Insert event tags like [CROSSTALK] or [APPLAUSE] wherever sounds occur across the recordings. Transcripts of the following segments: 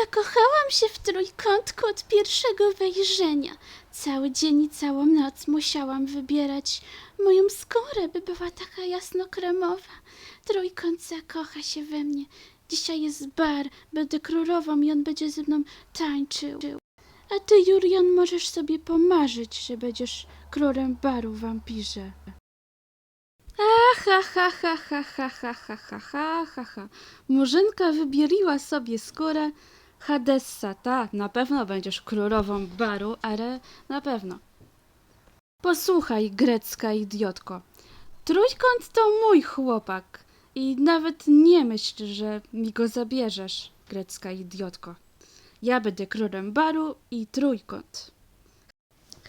Zakochałam się w trójkątku od pierwszego wejrzenia. Cały dzień i całą noc musiałam wybierać moją skórę, by była taka jasno-kremowa. Trójkąt zakocha się we mnie. Dzisiaj jest bar, będę królową i on będzie ze mną tańczył. A ty, Jurian, możesz sobie pomarzyć, że będziesz królem baru, wampirze. Ha, ha, ha, ha, ha, ha, ha, ha, ha, ha, ha. Murzynka wybieliła sobie skórę. Hadessa, ta, na pewno będziesz królową baru, ale na pewno. Posłuchaj, grecka idiotko. Trójkąt to mój chłopak i nawet nie myśl, że mi go zabierzesz, grecka idiotko. Ja będę królem baru i trójkąt.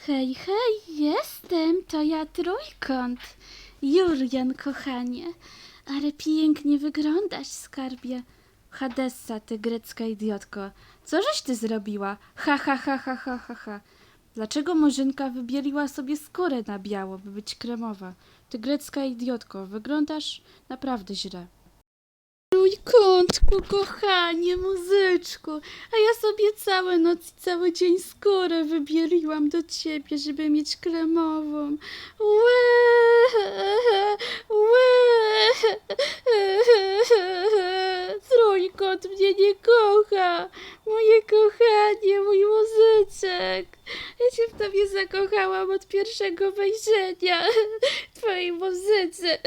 Hej, hej, jestem, to ja trójkąt. Jurian, kochanie, ale pięknie wyglądasz, skarbie. Hadessa, ty grecka idiotko, co żeś ty zrobiła? Ha, ha, ha, ha, ha, ha, ha. Dlaczego Murzynka wybieliła sobie skórę na biało, by być kremowa? Ty grecka idiotko, wyglądasz naprawdę źle. Trójkątku, kochanie, muzyczku, a ja sobie całe noc i cały dzień skórę wybieliłam do ciebie, żeby mieć kremową. Trójkąt mnie nie kocha, moje kochanie, mój muzyczek. Ja się w tobie zakochałam od pierwszego wejrzenia, [LAUGHS] twojej muzyce. [LAUGHS]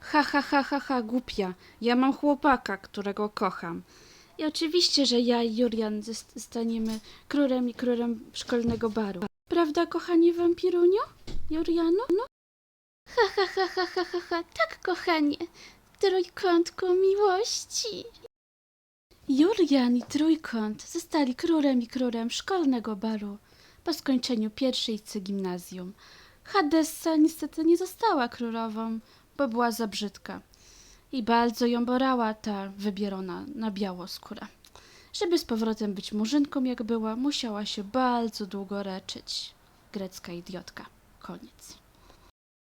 Ha, ha, ha, ha, ha, głupia. Ja mam chłopaka, którego kocham. I oczywiście, że ja i Julian zes- staniemy królem i królem szkolnego baru. Prawda, kochanie wampirunio? Juliano? No? Ha, ha, ha, ha, ha, ha, ha. Tak, kochanie. Trójkątku miłości. Julian i Trójkąt zostali królem i królem szkolnego baru po skończeniu pierwszej C gimnazjum. Hadessa niestety nie została królową, bo była za brzydka. I bardzo ją borała ta wybierona na biało skóra. Żeby z powrotem być murzynką jak była, musiała się bardzo długo leczyć. Grecka idiotka. Koniec.